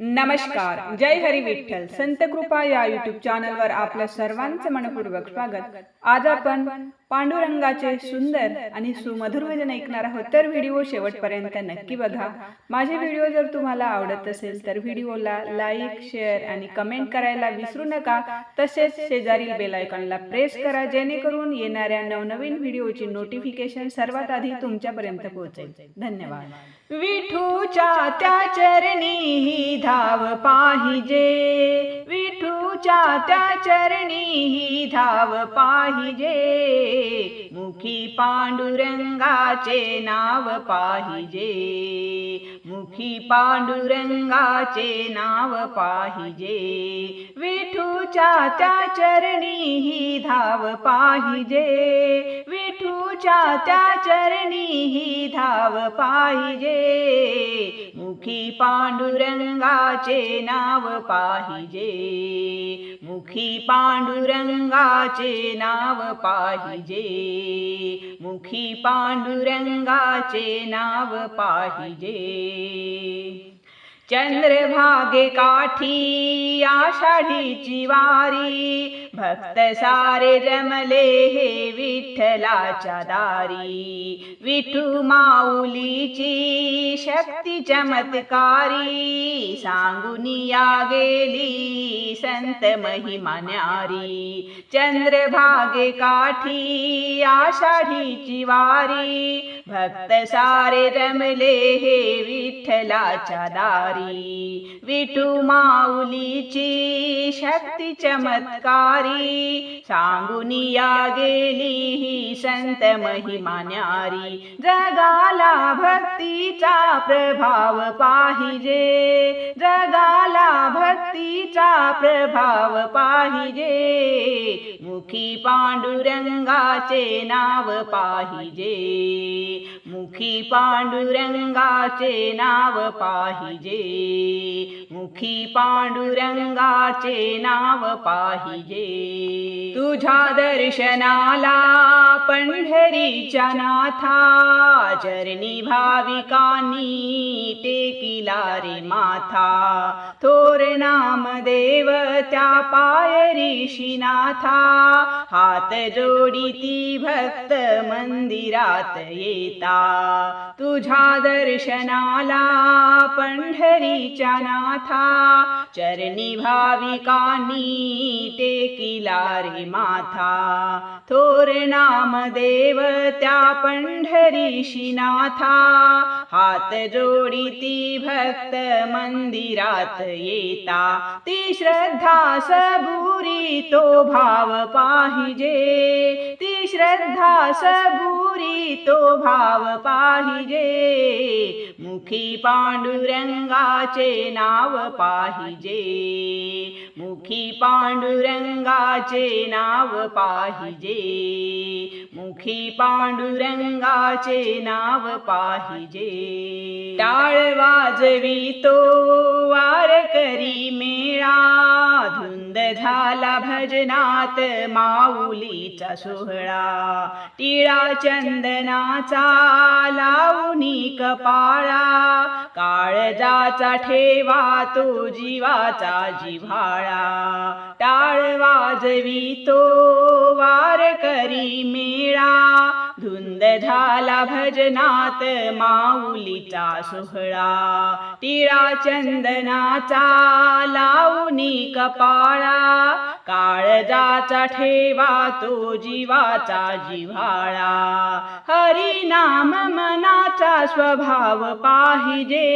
नमस्कार. जय हरी विठ्ठल. संत कृपा या युट्यूब चॅनलवर आपलं सर्वांचं मनपूर्वक स्वागत. आज आपण पांडुरंगाचे सुंदर आणि सुमधुर भजन ऐकणार आहोत तर व्हिडिओ शेवटपर्यंत नक्की बघा. माझे व्हिडिओ जर तुम्हाला आवडत असेल तर व्हिडिओला लाईक शेअर आणि कमेंट करायला विसरू नका. तसेच शेजारील बेल आयकॉनला प्रेस करा जेणेकरून येणाऱ्या नवनवीन व्हिडिओची नोटिफिकेशन सर्वात आधी तुमच्यापर्यंत पोहोचेल. धन्यवाद. विठूच्या त्या चरणी ही धाव पाहिजे. विठूच्या त्या चरणी ही धाव पाहिजे. मुखी पांडुरंगाचे नाव पाहिजे. मुखी पांडुरंगाचे नाव पाहिजे. विठूच्या त्या चरणी ही धाव पाहिजे. विठूच्या त्या चरणी ही धाव पाहिजे. मुखी पांडुरंगाचे नाव पाहिजे. मुखी पांडुरंगाचे नाव पाहिजे. मुखी पांडुरंगाचे नाव पाहिजे. चंद्रभागे काठी आषाढीची वारी भक्त सारे रमले हे विठ्ठलाच्या दारी. विठू माऊलीची शक्ती चमत्कारी. सांगून या गेली संत महिमान्यारी चंद्रभागे काठी आषाढीची वारी. भक्त सारे रमले हे विठ्ठलाच्या दारी. विठू माऊलीची शक्ती चमत्कारी. सांगून या गेली ही संत महिमा न्यारी जगाला भक्तीचा प्रभाव पाहिजे जगाला भक्तीचा प्रभाव पाहिजे मुखी पांडुरंगाचे नाव पाहिजे. मुखी पांडुरंगाचे नाव पाहिजे. मुखी पांडुरंगाचे नाव पाहिजे. तुझ्या दर्शनाला पंढरीच्या नाथा चरणी भाविकांनी टेकिला रे माथा थोर नाम देव त्या पाय ऋषीनाथा. हात जोडी ती भक्त मंदिरात येता. तुझ्या दर्शनाला पंढरीच्या नाथा. चरणी भाविकांनी टेकिला रे माथा. थोर नाम देव त्या पंढरीशी नाथा. हात जोडी ती भक्त मंदिरात येता. ती श्रद्धा सबुरी तो भाव पाहिजे. ती श्रद्धा सबुरी तो भाव पाहिजे. मुखी पांडुरंगाचे नाव पाहिजे. मुखी पांडुरंगाचे नाव पाहिजे. मुखी पांडुरंगाचे नाव पाहिजे. टाळवाज वाजवितो वारकरी मेळा. धुंद झाला भजनात माऊलीचा सोहळा. टिळा चंदनाचा लावणी कपाळा. काळजाचा ठेवा तो जीवाचा जिव्हाळा. टाळ वाजवी तो वारकरी मेळा. धुंद झाला भजनात माऊलीचा सोहळा. टिळा चंदनाचा लावणी कपाळा. काळजाचा ठेवा तो जीवाचा जिव्हाळा. हरिनाम स्वभाव पाहिजे.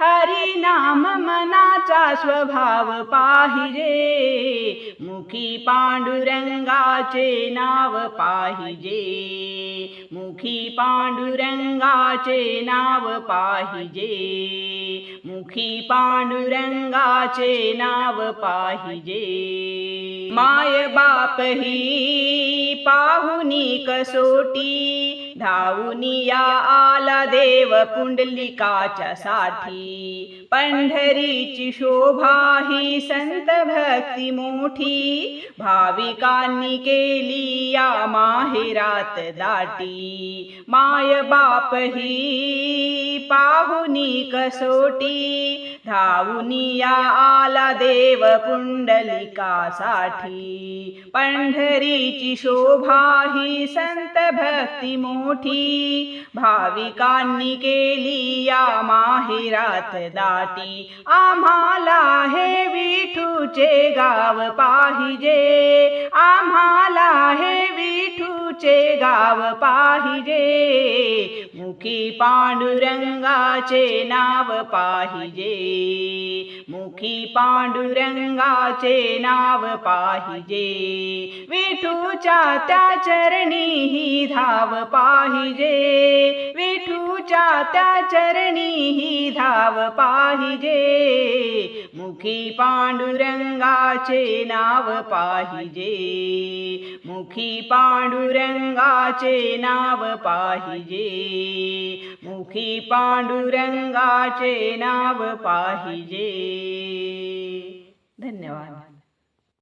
हरिनाम मनाचा स्वभाव पाहिजे. मुखी पांडुरंगाचे नाव पाहिजे. मुखी पांडुरंगाचे नाव पाहिजे. मुखी पांडुरंगाचे नाव पाहिजे. माय बाप ही पाहुनी कसोटी धावुनी या आला देव पुंडलिकाच्या साठी पंढरीची शोभा ही संत भक्ती मोठी भाविकांनी केली या माहेरात दाटी. माय बाप ही पाहुनी कसोटी धावुनिया आला देव पुंडलिकासाठी पंढरीची शोभा ही संत भक्ती मोठी. भाविकांनी केली या माहिरात दाटी. आम्हाला हे विठूचे गाव पाहिजे. आम्हाला तुचे गाव पाहिजे. मुखी पांडुरंगाचे नाव पाहिजे. मुखी पांडुरंगाचे नाव पाहिजे. विठूच्या त्या चरणी ही धाव पाहिजे. विठूच्या त्या चरणी ही धाव पाहिजे. मुखी पांडुरंगाचे नाव पाहिजे. मुखी पांडुरंगाचे नाव पाहिजे. मुखी पांडुरंगाचे नाव पाहिजे. धन्यवाद.